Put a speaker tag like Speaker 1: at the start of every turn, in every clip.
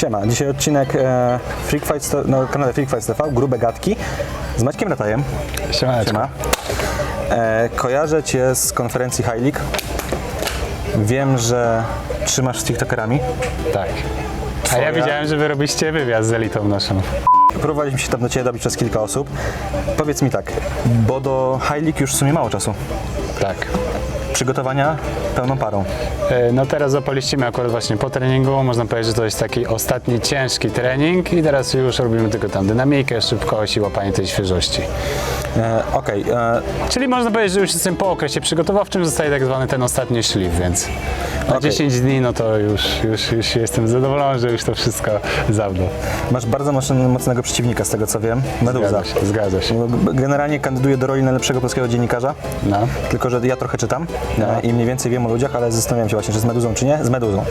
Speaker 1: Siema, dzisiaj odcinek e, Freak Fights, na kanale Freak Fights TV, grube gadki z Maćkiem Ratajem.
Speaker 2: Siemaneczko.
Speaker 1: Siema. E, kojarzę Cię z konferencji High League. Wiem, że trzymasz z TikTokerami.
Speaker 2: Tak. A ja widziałem, że wy robiliście wywiad z elitą naszą.
Speaker 1: Próbowaliśmy się tam do Ciebie dobić przez kilka osób. Powiedz mi tak, bo do High League już w sumie mało czasu.
Speaker 2: Tak.
Speaker 1: Przygotowania pełną parą.
Speaker 2: E, No teraz zapoliścimy akurat właśnie po treningu. Można powiedzieć, że to jest taki ostatni ciężki trening i teraz już robimy tylko tam dynamikę, szybkość i łapanie tej świeżości.
Speaker 1: E, Okej, e,
Speaker 2: Czyli można powiedzieć, że już jestem po okresie przygotowawczym, zostaje tak zwany ten ostatni szlif, więc na
Speaker 1: Okej.
Speaker 2: 10 dni no to już, już, już jestem zadowolony, że już to wszystko zawdę.
Speaker 1: masz bardzo mocnego przeciwnika, z tego co wiem. Meduza.
Speaker 2: Zgadza się, zgadza się.
Speaker 1: Generalnie kandyduje do roli najlepszego polskiego dziennikarza.
Speaker 2: No.
Speaker 1: Tylko, że ja trochę czytam
Speaker 2: No.
Speaker 1: e, i mniej więcej wiem o ludziach, ale zastanawiam się właśnie, czy z meduzą, czy nie. Z meduzą.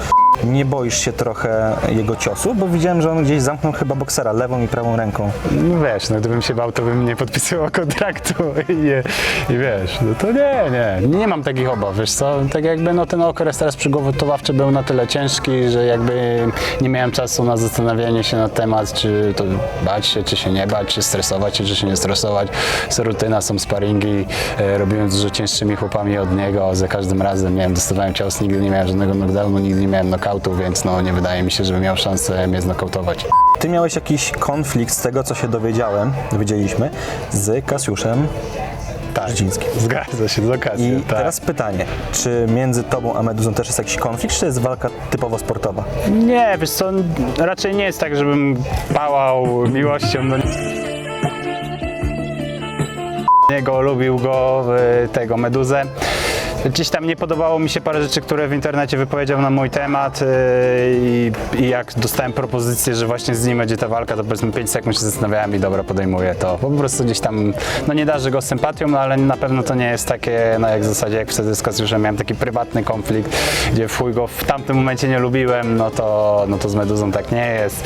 Speaker 1: Nie boisz się trochę jego ciosu, bo widziałem, że on gdzieś zamknął chyba boksera lewą i prawą ręką.
Speaker 2: No wiesz, no gdybym się bał, to bym nie podpisywał kontraktu i, nie, i wiesz, no to nie, nie, nie mam takich obaw, wiesz co, tak jakby no ten okres teraz przygotowawczy był na tyle ciężki, że jakby nie miałem czasu na zastanawianie się na temat, czy to bać się, czy się nie bać, czy stresować się, czy się nie stresować. Jest rutyna, są sparingi, e, robiłem dużo cięższymi chłopami od niego, za każdym razem miałem, dostawałem cios, nigdy nie miałem żadnego knockdownu, nigdy nie miałem knockoutu, więc no nie wydaje mi się, żebym miał szansę mnie znokautować.
Speaker 1: Ty miałeś jakiś konflikt z tego, co się dowiedziałem, dowiedzieliśmy, z Kasiuszem Brzezińskim.
Speaker 2: zgadza się, z okazji.
Speaker 1: I
Speaker 2: tak.
Speaker 1: teraz pytanie, czy między tobą a Meduzą też jest jakiś konflikt, czy to jest walka typowo sportowa?
Speaker 2: Nie, wiesz co, raczej nie jest tak, żebym pałał miłością do niego, lubił go, y, tego Meduzę. Gdzieś tam nie podobało mi się parę rzeczy, które w internecie wypowiedział na mój temat y, i, i jak dostałem propozycję, że właśnie z nim będzie ta walka, to powiedzmy 5 sekund się zastanawiałem i dobra, podejmuję to. Po prostu gdzieś tam, no nie darzę go sympatią, no ale na pewno to nie jest takie, no jak w zasadzie jak wtedy z Kasiuszem miałem taki prywatny konflikt, gdzie w chuj go w tamtym momencie nie lubiłem, no to, no to z Meduzą tak nie jest.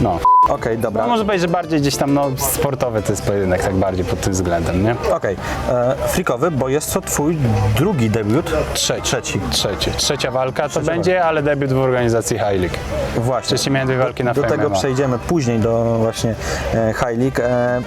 Speaker 2: No,
Speaker 1: Okej, dobra.
Speaker 2: no może powiedzieć, że bardziej gdzieś tam, no sportowy to jest pojedynek, tak bardziej pod tym względem, nie?
Speaker 1: Okej, e, frikowy, bo jest to twój drugi debiut.
Speaker 2: Trzeci.
Speaker 1: Trzeci.
Speaker 2: Trzeci. Trzecia walka to będzie, ale debiut w organizacji High League.
Speaker 1: Właśnie.
Speaker 2: Wcześniej miałem dwie walki na
Speaker 1: Do
Speaker 2: Fame
Speaker 1: tego
Speaker 2: MMA.
Speaker 1: przejdziemy później, do właśnie e, High League. E,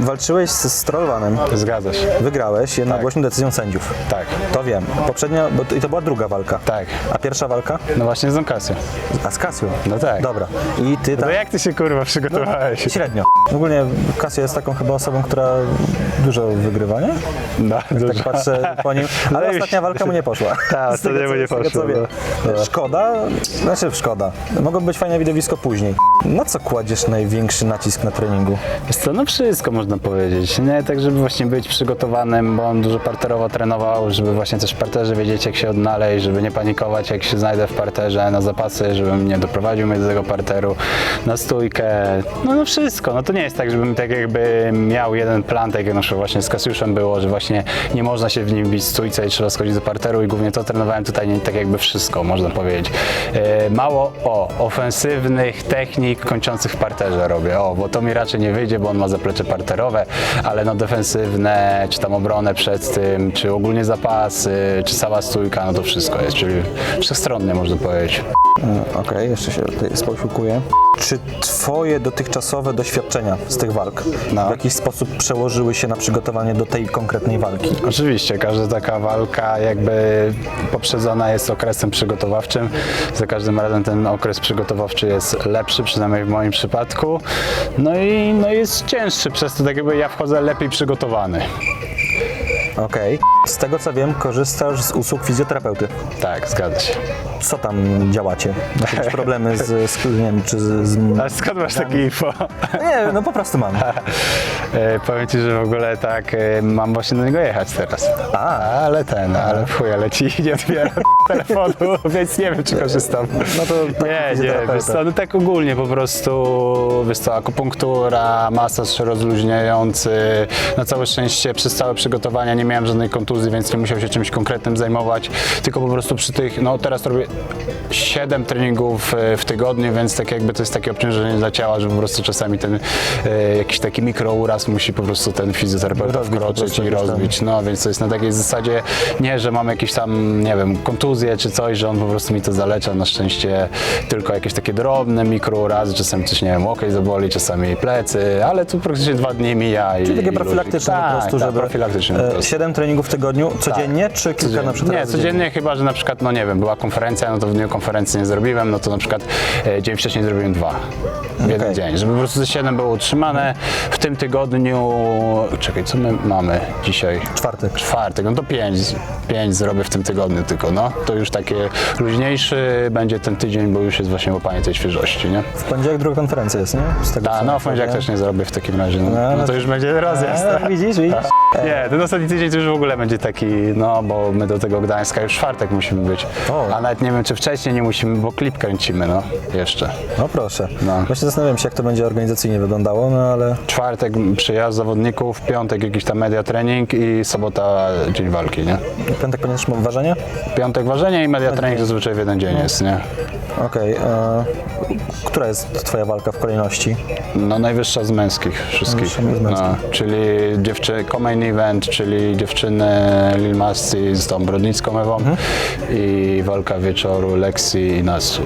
Speaker 1: walczyłeś z Strollwanem,
Speaker 2: Zgadza się.
Speaker 1: wygrałeś jednogłośną decyzją sędziów.
Speaker 2: Tak,
Speaker 1: To wiem. Poprzednia, bo to, i to była druga walka.
Speaker 2: tak.
Speaker 1: A pierwsza walka?
Speaker 2: No właśnie z Onkasją.
Speaker 1: A z Casio.
Speaker 2: No tak.
Speaker 1: Dobra. I ty
Speaker 2: No
Speaker 1: tam...
Speaker 2: jak ty się kurwa przygotowałeś?
Speaker 1: Średnio. Ogólnie Casio jest taką chyba osobą, która dużo wygrywa, nie?
Speaker 2: No,
Speaker 1: Tak
Speaker 2: dużo.
Speaker 1: patrzę po nim. Ale ostatnia walka mu nie poszła.
Speaker 2: Tak,
Speaker 1: Z tego,
Speaker 2: ostatnia mu
Speaker 1: co-
Speaker 2: nie
Speaker 1: z tego, co
Speaker 2: poszła,
Speaker 1: wiem.
Speaker 2: no.
Speaker 1: Szkoda, znaczy szkoda. Mogło być fajne widowisko później. Na co kładziesz największy nacisk na treningu?
Speaker 2: Wiesz co, no wszystko można powiedzieć. Nie tak, żeby właśnie być przygotowanym, bo on dużo parterowo trenował, żeby właśnie też w parterze wiedzieć, jak się odnaleźć, żeby nie panikować, jak się znajdę w parterze, na zapasy, żebym nie doprowadził mnie do tego parteru, na stójkę. No, no wszystko. No to nie jest tak, żebym tak jakby miał jeden plan, tak jak na właśnie z Kasiuszem było, że właśnie nie można się w nim bić stójce i trzeba schodzić do parteru i głównie to trenowałem tutaj nie, tak jakby wszystko, można powiedzieć. E, mało o ofensywnych technik kończących w parterze robię, o, bo to mi raczej nie wyjdzie, bo on ma zaplecze parterowe, ale no defensywne, czy tam obronę przed tym, czy ogólnie zapasy, czy cała stójka, no to wszystko jest, czyli wszechstronnie można powiedzieć.
Speaker 1: E, Okej, jeszcze się tutaj sposiłkuję. Czy twoje dotychczasowe doświadczenia z tych walk
Speaker 2: No.
Speaker 1: w jakiś sposób przełożyły się na przygotowanie do tej konkretnej walki?
Speaker 2: Oczywiście, każda taka walka jakby poprzedzona jest okresem przygotowawczym. Za każdym razem ten okres przygotowawczy jest lepszy, przynajmniej w moim przypadku. No i no jest cięższy, przez to tak jakby ja wchodzę lepiej przygotowany.
Speaker 1: Okej. Z tego co wiem, korzystasz z usług fizjoterapeuty.
Speaker 2: Tak, zgadza się.
Speaker 1: Co tam działacie? Jakieś problemy z, z nie wiem, czy z... z...
Speaker 2: Ale skąd masz takie info?
Speaker 1: Nie, no po prostu mam.
Speaker 2: E, powiem Ci, że w ogóle tak e, mam właśnie do niego jechać teraz.
Speaker 1: A.
Speaker 2: Ale ten, ale chuj, ale Ci nie odbiera telefonu, więc nie wiem, czy korzystam.
Speaker 1: No to taki
Speaker 2: Nie, nie, wiesz co, no tak ogólnie po prostu, wiesz co, akupunktura, masaż rozluźniający, na całe szczęście przez całe przygotowania nie miałem żadnej kontuzji, więc nie musiał się czymś konkretnym zajmować, tylko po prostu przy tych, no teraz robię 7 treningów e, w tygodniu, więc tak jakby to jest takie obciążenie dla ciała, że po prostu czasami ten e, jakiś taki mikrouraz musi po prostu ten fizjoterapeuta wkroczyć i rozbić, no więc to jest na takiej zasadzie, nie, że mam jakieś tam, nie wiem, kontuzje, kontuzję czy coś, że on po prostu mi to zalecza. Na szczęście tylko jakieś takie drobne mikrourazy, czasami coś, nie wiem, łokieć zaboli, czasami plecy, ale tu praktycznie dwa dni mija i
Speaker 1: Czyli takie
Speaker 2: i
Speaker 1: profilaktyczne
Speaker 2: luzik.
Speaker 1: po prostu,
Speaker 2: tak, tak,
Speaker 1: żeby...
Speaker 2: profilaktycznie po
Speaker 1: e,
Speaker 2: prostu.
Speaker 1: 7 treningów w tygodniu codziennie, czy kilka na przykład
Speaker 2: Nie, codziennie chyba, że na przykład, no nie wiem, była konferencja, no to w dniu konferencji nie zrobiłem, no to na przykład e, dzień wcześniej zrobiłem dwa. W jeden
Speaker 1: Okej.
Speaker 2: dzień, żeby po prostu ze 7 było utrzymane. W tym tygodniu, czekaj, co my mamy dzisiaj?
Speaker 1: Czwartek.
Speaker 2: Czwartek, no to pięć, pięć zrobię w tym tygodniu tylko, no. To już takie luźniejszy będzie ten tydzień, bo już jest właśnie łapanie tej świeżości, nie?
Speaker 1: W poniedziałek druga konferencja jest, nie? Z tego, co
Speaker 2: no w poniedziałek też nie zrobię w takim razie, no,
Speaker 1: No,
Speaker 2: no
Speaker 1: no
Speaker 2: to już będzie rozjazd.
Speaker 1: A, widzisz, widzisz?
Speaker 2: Nie, ten ostatni tydzień to już w ogóle będzie taki, no bo my do tego Gdańska już w czwartek musimy być.
Speaker 1: O.
Speaker 2: A nawet nie wiem, czy wcześniej nie musimy, bo klip kręcimy, no, jeszcze.
Speaker 1: No proszę.
Speaker 2: No.
Speaker 1: Właśnie zastanawiam się, jak to będzie organizacyjnie wyglądało, no ale
Speaker 2: Czwartek przyjazd zawodników, piątek jakiś tam media trening i sobota dzień walki, nie?
Speaker 1: piątek miał ważenie?
Speaker 2: Piątek ważenie i media trening zazwyczaj w jeden dzień jest, nie?
Speaker 1: Okej. e, która jest twoja walka w kolejności?
Speaker 2: No najwyższa z męskich wszystkich.
Speaker 1: Najwyższa z męskich.
Speaker 2: No, czyli dziewczy, co-main event, czyli dziewczyny Lil Masti z tą Brodnicką Ewą
Speaker 1: Mhm.
Speaker 2: i walka wieczoru Lexi i Nasu.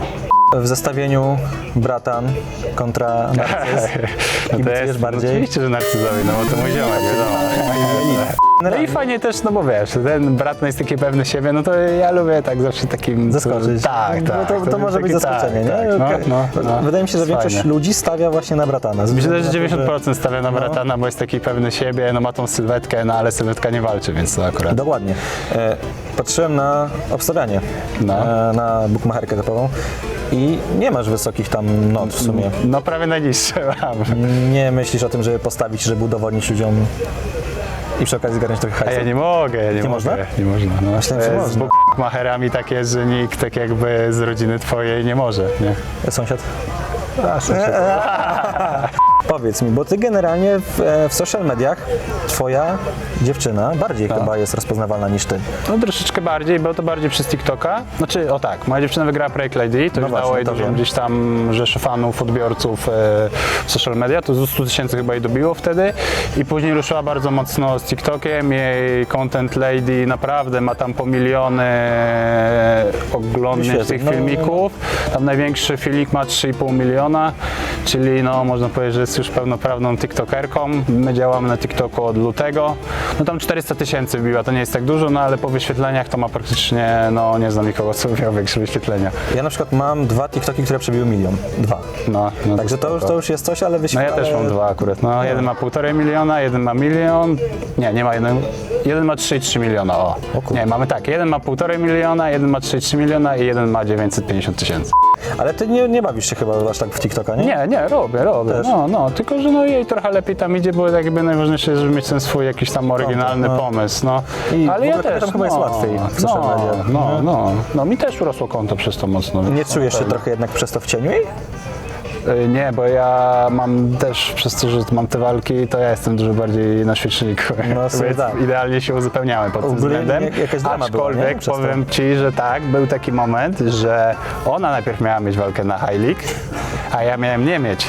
Speaker 1: W zestawieniu Bratan kontra Narcyz.
Speaker 2: No
Speaker 1: Kibicujesz bardziej?
Speaker 2: No oczywiście, że narcyzowi, no bo to mój ziomek, wiadomo. No i fajnie też, no bo wiesz, ten brat no jest taki pewny siebie, no to ja lubię tak zawsze takim...
Speaker 1: Zaskoczyć.
Speaker 2: Tak,
Speaker 1: No
Speaker 2: tak.
Speaker 1: to, to może być
Speaker 2: taki-
Speaker 1: zaskoczenie,
Speaker 2: tak,
Speaker 1: nie?
Speaker 2: Tak, no, no, no.
Speaker 1: Wydaje mi się, że większość
Speaker 2: Fajnie.
Speaker 1: ludzi stawia właśnie na Bratana.
Speaker 2: Myślę, że
Speaker 1: względu na to,
Speaker 2: 90% stawia na bratana, bo jest taki pewny siebie, no ma tą sylwetkę, no ale sylwetka nie walczy, więc to akurat...
Speaker 1: Dokładnie. E, patrzyłem na obstawianie,
Speaker 2: No.
Speaker 1: e, na bukmacherkę typową i nie masz wysokich tam not w sumie.
Speaker 2: No prawie najniższe mam.
Speaker 1: Nie myślisz o tym, żeby postawić, żeby udowodnić ludziom i przy okazji zgarnąć trochę
Speaker 2: A
Speaker 1: hajsu?
Speaker 2: ja nie mogę, ja nie, mogę.
Speaker 1: można?
Speaker 2: Nie można. No.
Speaker 1: Myślałem, że
Speaker 2: To jest
Speaker 1: można.
Speaker 2: Z bukmacherami tak jest, że nikt tak jakby z rodziny twojej nie może, nie?
Speaker 1: Sąsiad? Powiedz mi, bo ty generalnie w, e, w social mediach twoja dziewczyna bardziej chyba jest rozpoznawalna niż ty.
Speaker 2: No troszeczkę bardziej, było to bardziej przez TikToka. Znaczy, o tak, moja dziewczyna wygrała projekt Lady, to
Speaker 1: No
Speaker 2: już
Speaker 1: właśnie,
Speaker 2: dało jej
Speaker 1: wiem.
Speaker 2: gdzieś tam rzeszy fanów, odbiorców e, w social media, to z 100 tysięcy chyba jej dobiło wtedy i później ruszyła bardzo mocno z TikTokiem, jej content Lady naprawdę ma tam po miliony oglądnięć
Speaker 1: Świetnie,
Speaker 2: tych
Speaker 1: no,
Speaker 2: filmików. Tam największy filmik ma 3,5 miliona, czyli no można powiedzieć, że jest już pełnoprawną TikTokerką. My działamy na TikToku od lutego. No tam 400 tysięcy biła, to nie jest tak dużo, no ale po wyświetleniach to ma praktycznie, no nie znam nikogo, co miał większe wyświetlenia.
Speaker 1: Ja na przykład mam dwa TikToki, które przebiły milion. Dwa.
Speaker 2: No, no
Speaker 1: Także to już, to już jest coś, ale
Speaker 2: No
Speaker 1: wyświetlenie...
Speaker 2: ja też mam dwa akurat. No, jeden ma półtorej miliona, jeden ma milion. Nie, nie ma jeden. Jeden ma 3,3 miliona. O.
Speaker 1: O
Speaker 2: nie, mamy tak. Jeden ma półtorej miliona, jeden ma 3,3 miliona i jeden ma 950 tysięcy.
Speaker 1: Ale ty nie, nie bawisz się chyba aż tak w TikToka, nie?
Speaker 2: Nie, nie, robię, robię.
Speaker 1: Też?
Speaker 2: No, no, tylko że no jej trochę lepiej tam idzie, bo jakby najważniejsze jest, żeby mieć ten swój jakiś tam oryginalny
Speaker 1: no.
Speaker 2: pomysł, no.
Speaker 1: I
Speaker 2: Ale ja też,
Speaker 1: tam chyba jest
Speaker 2: no,
Speaker 1: łatwiej w social
Speaker 2: no,
Speaker 1: mediach,
Speaker 2: no,
Speaker 1: nie?
Speaker 2: no, no, mi też urosło konto przez to mocno.
Speaker 1: Nie czujesz się trochę jednak przez to w cieniu jej?
Speaker 2: Y, Nie, bo ja mam też przez to, że mam te walki, to ja jestem dużo bardziej na świeczniku.
Speaker 1: No,
Speaker 2: Więc
Speaker 1: tak.
Speaker 2: idealnie się uzupełniamy pod tym względem.
Speaker 1: była?
Speaker 2: Aczkolwiek
Speaker 1: to.
Speaker 2: powiem Ci, że tak, był taki moment, że ona najpierw miała mieć walkę na High League, a ja miałem nie mieć.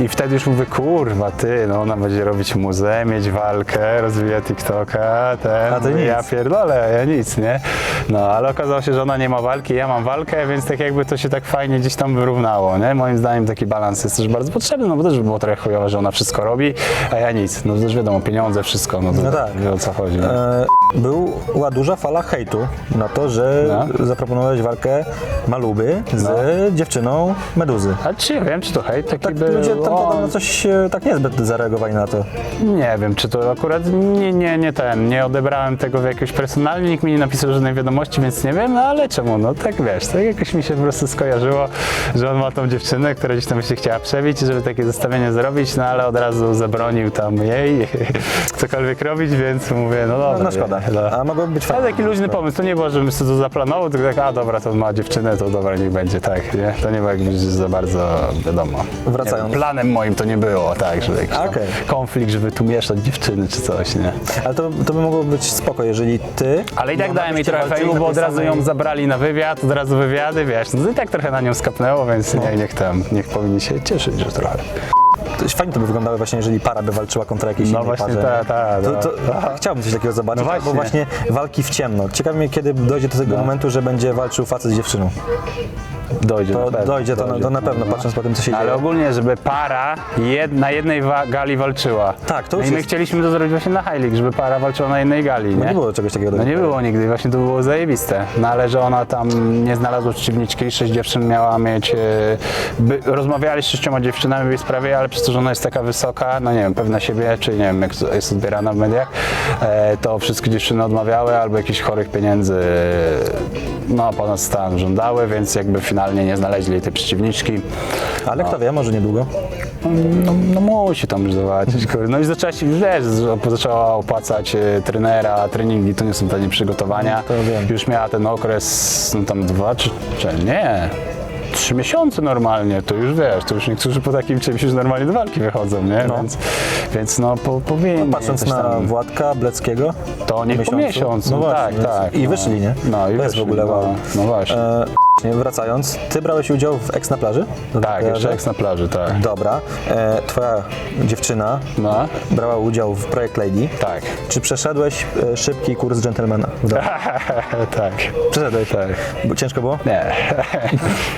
Speaker 2: I wtedy już mówię, kurwa, ty, no ona będzie robić muzę, mieć walkę, rozwija TikToka, ten,
Speaker 1: A ty
Speaker 2: mówię, ja
Speaker 1: nic.
Speaker 2: pierdolę, ja nic, nie? No, ale okazało się, że ona nie ma walki, ja mam walkę, więc tak jakby to się tak fajnie gdzieś tam wyrównało, nie? Moim zdaniem taki balans jest też bardzo potrzebny, no bo też by było trochę chujowe, że ona wszystko robi, a ja nic. No też wiadomo, pieniądze, wszystko, no to
Speaker 1: No tak.
Speaker 2: wie o co chodzi. nie?
Speaker 1: E, była duża fala hejtu na to, że
Speaker 2: No.
Speaker 1: zaproponowałeś walkę Maluby z dziewczyną Meduzy.
Speaker 2: Ale czy ja wiem, czy to hejt taki
Speaker 1: Tak,
Speaker 2: był?
Speaker 1: ludzie tam podobno coś e, tak niezbyt zareagowali na to.
Speaker 2: Nie wiem, czy to akurat nie, nie, nie ten, nie odebrałem tego w jakoś personalnie, nikt mi nie napisał żadnej wiadomości, więc nie wiem, no ale czemu, no tak wiesz, tak jakoś mi się po prostu skojarzyło, że on ma tą dziewczynę, która gdzieś tam się chciała przebić, żeby takie zestawienie zrobić, no ale od razu zabronił tam jej cokolwiek robić, więc mówię, no dobra.
Speaker 1: No, no szkoda.
Speaker 2: No.
Speaker 1: A mogłoby być fajnie.
Speaker 2: Ale taki luźny pomysł, to nie było, żebym sobie to zaplanował, tylko tak, a dobra, to ma dziewczynę, to dobra, niech będzie, tak, nie? To nie było jakimś za bardzo, wiadomo.
Speaker 1: Wracając.
Speaker 2: Wiem, planem moim to nie było, tak, że jakiś tam
Speaker 1: Okej.
Speaker 2: konflikt, żeby tu mieszać dziewczyny czy coś, nie?
Speaker 1: Ale to, to by mogło być spoko, jeżeli ty...
Speaker 2: Ale i tak dałem jej trochę fejmu, bo od razu ją zabrali na wywiad, od razu wywiady, wiesz, no i tak trochę na nią skapnęło, więc nie, niech tam, niech powinni się cieszyć, że trochę.
Speaker 1: to fajnie to by wyglądało właśnie, jeżeli para by walczyła kontra jakiejś
Speaker 2: No
Speaker 1: innej
Speaker 2: właśnie,
Speaker 1: parze.
Speaker 2: ta, ta,
Speaker 1: to,
Speaker 2: ta.
Speaker 1: to, Chciałbym coś takiego zobaczyć,
Speaker 2: No
Speaker 1: albo
Speaker 2: właśnie.
Speaker 1: właśnie walki w ciemno. Ciekawi mnie, kiedy dojdzie do tego
Speaker 2: No.
Speaker 1: momentu, że będzie walczył facet z dziewczyną.
Speaker 2: Dojdzie
Speaker 1: To
Speaker 2: na pewno,
Speaker 1: dojdzie to na- to na pewno,
Speaker 2: no.
Speaker 1: patrząc po tym, co się
Speaker 2: Ale
Speaker 1: dzieje.
Speaker 2: ogólnie, żeby para jed, na jednej wa- gali walczyła.
Speaker 1: Tak, to
Speaker 2: no
Speaker 1: już
Speaker 2: I my
Speaker 1: jest-
Speaker 2: chcieliśmy to zrobić właśnie na High League, żeby para walczyła na jednej gali, nie?
Speaker 1: No nie było czegoś takiego.
Speaker 2: No nie było nigdy, właśnie to było zajebiste. No ale że ona tam nie znalazła przeciwniczki, sześć dziewczyn miała mieć. e, By, rozmawiali z sześcioma dziewczynami w jej sprawie, ale przez to, że ona jest taka wysoka, no nie wiem, pewna siebie, czy nie wiem, jak to jest odbierana w mediach, e, to wszystkie dziewczyny odmawiały albo jakichś chorych pieniędzy no ponad stan żądały, więc jakby finalnie nie znaleźli tej przeciwniczki.
Speaker 1: Ale kto wie, może niedługo.
Speaker 2: No, no musi tam zobaczyć. No i zaczęła się, wiesz, zaczęła opłacać e, trenera, treningi to nie są tanie przygotowania.
Speaker 1: No.
Speaker 2: Już miała ten okres, no tam dwa, czy, czy nie, trzy miesiące normalnie, to już wiesz, to już niektórzy po takim czymś już normalnie do walki wychodzą, nie?
Speaker 1: No.
Speaker 2: Więc, więc no po, powinien
Speaker 1: Patrząc
Speaker 2: coś
Speaker 1: na
Speaker 2: tam,
Speaker 1: Władka Bleckiego,
Speaker 2: to nie po miesiącu,
Speaker 1: no właśnie,
Speaker 2: tak, tak.
Speaker 1: I
Speaker 2: no.
Speaker 1: wyszli, nie?
Speaker 2: No i
Speaker 1: to jest
Speaker 2: wyszli,
Speaker 1: w ogóle wow.
Speaker 2: no, no właśnie.
Speaker 1: E, wracając, ty brałeś udział w Ex na plaży?
Speaker 2: Tak, jeszcze eks na plaży, tak.
Speaker 1: Dobra. E, twoja dziewczyna
Speaker 2: No,
Speaker 1: brała udział w Projekt Lady.
Speaker 2: tak.
Speaker 1: Czy przeszedłeś e, szybki kurs dżentelmena?
Speaker 2: tak.
Speaker 1: Przeszedłeś.
Speaker 2: Tak.
Speaker 1: Bo ciężko było?
Speaker 2: Nie.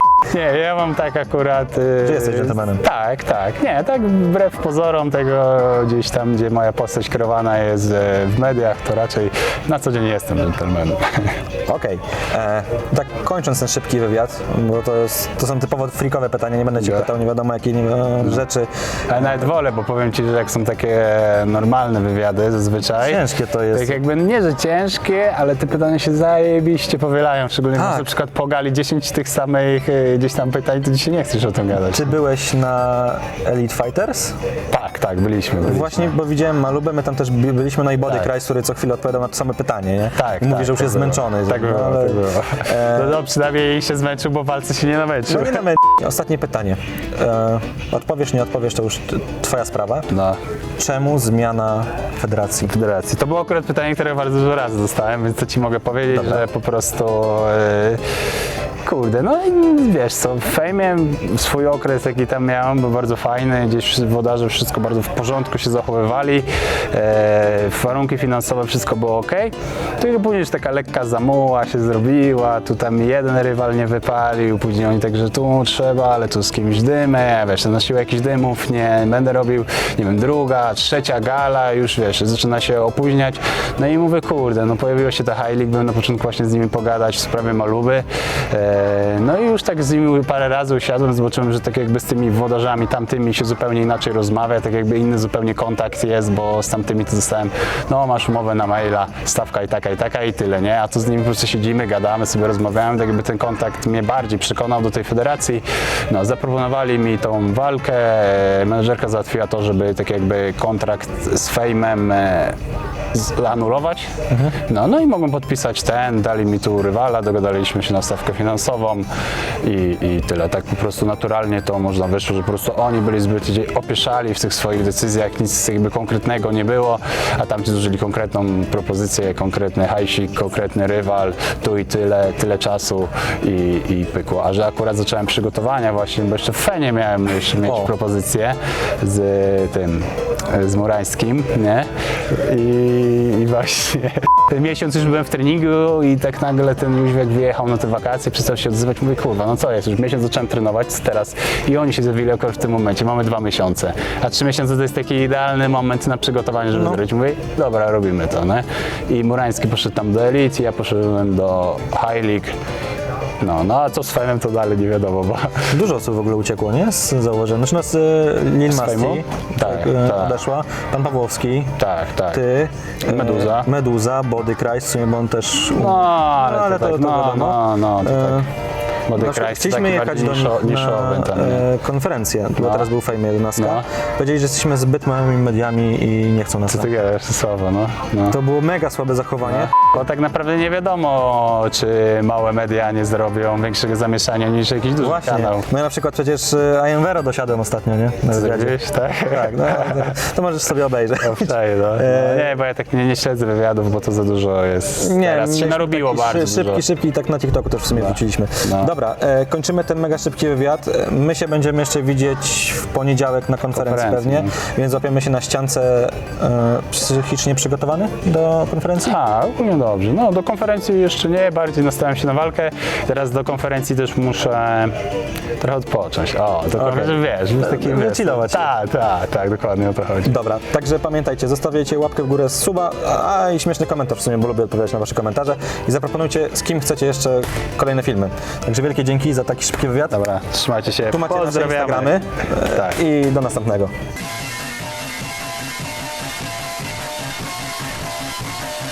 Speaker 2: Nie, ja mam tak akurat.
Speaker 1: Czy jesteś dżentelmenem?
Speaker 2: Tak, tak. Nie, tak wbrew pozorom tego gdzieś tam, gdzie moja postać kreowana jest e, w mediach, to raczej na co dzień jestem dżentelmenem.
Speaker 1: Okej. E, Tak kończąc ten szybki wywiad, bo to, jest, to są typowo frikowe pytania, nie będę cię pytał nie wiadomo jakie nie, e, rzeczy.
Speaker 2: Ale nawet wolę, bo powiem Ci, że jak są takie normalne wywiady zazwyczaj.
Speaker 1: Ciężkie to jest.
Speaker 2: Tak jakby nie, że ciężkie, ale te pytania się zajebiście powielają, szczególnie jak
Speaker 1: Tak.
Speaker 2: na przykład pogali 10 tych samych e, gdzieś tam pytań, to dzisiaj nie chcesz o tym gadać.
Speaker 1: Czy byłeś na Elite Fighters?
Speaker 2: Tak, tak, byliśmy. byliśmy.
Speaker 1: Właśnie, bo widziałem Malubę, my tam też by- byliśmy, no i Body
Speaker 2: Tak.
Speaker 1: Christ, który co chwilę odpowiadał na to same pytanie, nie?
Speaker 2: Tak,
Speaker 1: Mówi,
Speaker 2: tak,
Speaker 1: że już
Speaker 2: tak
Speaker 1: jest
Speaker 2: było.
Speaker 1: zmęczony.
Speaker 2: Tak
Speaker 1: no,
Speaker 2: było,
Speaker 1: ale-
Speaker 2: tak było.
Speaker 1: E,
Speaker 2: No, no przynajmniej się zmęczył, bo walce się nie namęczył.
Speaker 1: No nie na mę... Ostatnie pytanie. E, odpowiesz, nie odpowiesz, to już twoja sprawa.
Speaker 2: No,
Speaker 1: Czemu zmiana federacji?
Speaker 2: federacji. To było akurat pytanie, które bardzo dużo razy dostałem, więc to ci mogę powiedzieć,
Speaker 1: Dobra.
Speaker 2: że po prostu e, kurde, no i wiesz co, w fejmie swój okres jaki tam miałem był bardzo fajny, gdzieś wodarze wszystko bardzo w porządku się zachowywali, e, warunki finansowe wszystko było ok, tylko później już taka lekka zamuła się zrobiła, tu tam jeden rywal nie wypalił, później oni tak, że tu trzeba, ale tu z kimś dymy, wiesz, na siłę jakichś dymów, nie będę robił, nie wiem, druga, trzecia gala, już wiesz, zaczyna się opóźniać, no i mówię, kurde, no pojawiła się ta High League, byłem na początku właśnie z nimi pogadać w sprawie Maluby, e, no i już tak z nimi parę razy usiadłem, zobaczyłem, że tak jakby z tymi wodarzami tamtymi się zupełnie inaczej rozmawia, tak jakby inny zupełnie kontakt jest, bo z tamtymi to dostałem, no masz umowę na maila, stawka i taka i taka i tyle, nie, a tu z nimi po prostu siedzimy, gadamy, sobie rozmawiamy, tak jakby ten kontakt mnie bardziej przekonał do tej federacji, no zaproponowali mi tą walkę, e, menedżerka załatwiła to, żeby tak jakby kontrakt z Fejmem anulować, no, no i mogłem podpisać ten, dali mi tu rywala, dogadaliśmy się na stawkę finansową i, i tyle, tak po prostu naturalnie to można wyszło, że po prostu oni byli zbyt opieszali w tych swoich decyzjach, nic jakby konkretnego nie było, a tamci zużyli konkretną propozycję, konkretny hajsik, konkretny rywal, tu i tyle, tyle czasu i, i pykło. A że akurat zacząłem przygotowania właśnie, bo jeszcze w Fenie miałem jeszcze mieć
Speaker 1: O.
Speaker 2: propozycję z tym, z Murańskim, nie? I, I właśnie ten miesiąc już byłem w treningu i tak nagle ten Jóźwiak wyjechał na te wakacje, przestał się odzywać, mówię, kurwa, no co jest, już miesiąc zacząłem trenować, co teraz? I oni się zjawili akurat w tym momencie, mamy dwa miesiące, a trzy miesiące to jest taki idealny moment na przygotowanie, żeby zrobić. Mówię, dobra, robimy to, nie? I Murański poszedł tam do Elite, ja poszedłem do High League, no, no a co z Fejmem to dalej nie wiadomo, bo
Speaker 1: Dużo osób w ogóle uciekło, nie? Z założenia. Znaczy, z e, Lil
Speaker 2: fejmu?
Speaker 1: Masti,
Speaker 2: Tak,
Speaker 1: e,
Speaker 2: tak.
Speaker 1: odeszła. Pan Pawłowski,
Speaker 2: tak, tak.
Speaker 1: ty, e,
Speaker 2: Meduza.
Speaker 1: Meduza, Body Christ, w sumie, bo on też...
Speaker 2: No, ale,
Speaker 1: No, ale
Speaker 2: to, tak, no,
Speaker 1: wiadomo.
Speaker 2: no, no, to tak.
Speaker 1: Chcieliśmy jechać do,
Speaker 2: niszo, niszowy nie?
Speaker 1: e, konferencję, bo
Speaker 2: No.
Speaker 1: teraz był Fame 11.
Speaker 2: No.
Speaker 1: Powiedzieli, że jesteśmy zbyt małymi mediami i nie chcą nas
Speaker 2: Co ty gadasz, słowo, no. no.
Speaker 1: To było mega słabe zachowanie.
Speaker 2: Bo tak naprawdę nie wiadomo, czy małe media nie zrobią większego zamieszania niż jakiś duży
Speaker 1: Właśnie.
Speaker 2: kanał.
Speaker 1: No ja na przykład przecież e, I Am Vero dosiadłem ostatnio, nie? Na
Speaker 2: tak?
Speaker 1: Tak, no, to, możesz sobie obejrzeć.
Speaker 2: No. no. Nie, bo ja tak nie, nie śledzę wywiadów, bo to za dużo jest. Teraz się narobiło
Speaker 1: taki
Speaker 2: bardzo
Speaker 1: szy- Szybki,
Speaker 2: dużo.
Speaker 1: szybki i tak na TikToku też w sumie wróciliśmy.
Speaker 2: No.
Speaker 1: Dobra, e, kończymy ten mega szybki wywiad. E, My się będziemy jeszcze widzieć w poniedziałek na konferencji,
Speaker 2: Konferencji,
Speaker 1: pewnie, więc łapiemy się na ściance. E, psychicznie przygotowany do konferencji?
Speaker 2: A, ogólnie dobrze. No, do konferencji jeszcze nie, bardziej nastawiam się na walkę. Teraz do konferencji też muszę trochę odpocząć. O, to
Speaker 1: Okej.
Speaker 2: okay. wiesz, jest taki wiesz,
Speaker 1: Wychillować się.
Speaker 2: Tak, tak, tak, dokładnie o to chodzi.
Speaker 1: Dobra, także pamiętajcie, zostawiajcie łapkę w górę z suba, a a i śmieszny komentarz w sumie, bo lubię odpowiadać na wasze komentarze i zaproponujcie, z kim chcecie jeszcze kolejne filmy. Także wielkie dzięki za taki szybki wywiad.
Speaker 2: Dobra, trzymajcie się.
Speaker 1: Tu macie nasze
Speaker 2: Pozdrawiamy.
Speaker 1: Instagramy
Speaker 2: Tak.
Speaker 1: i do następnego.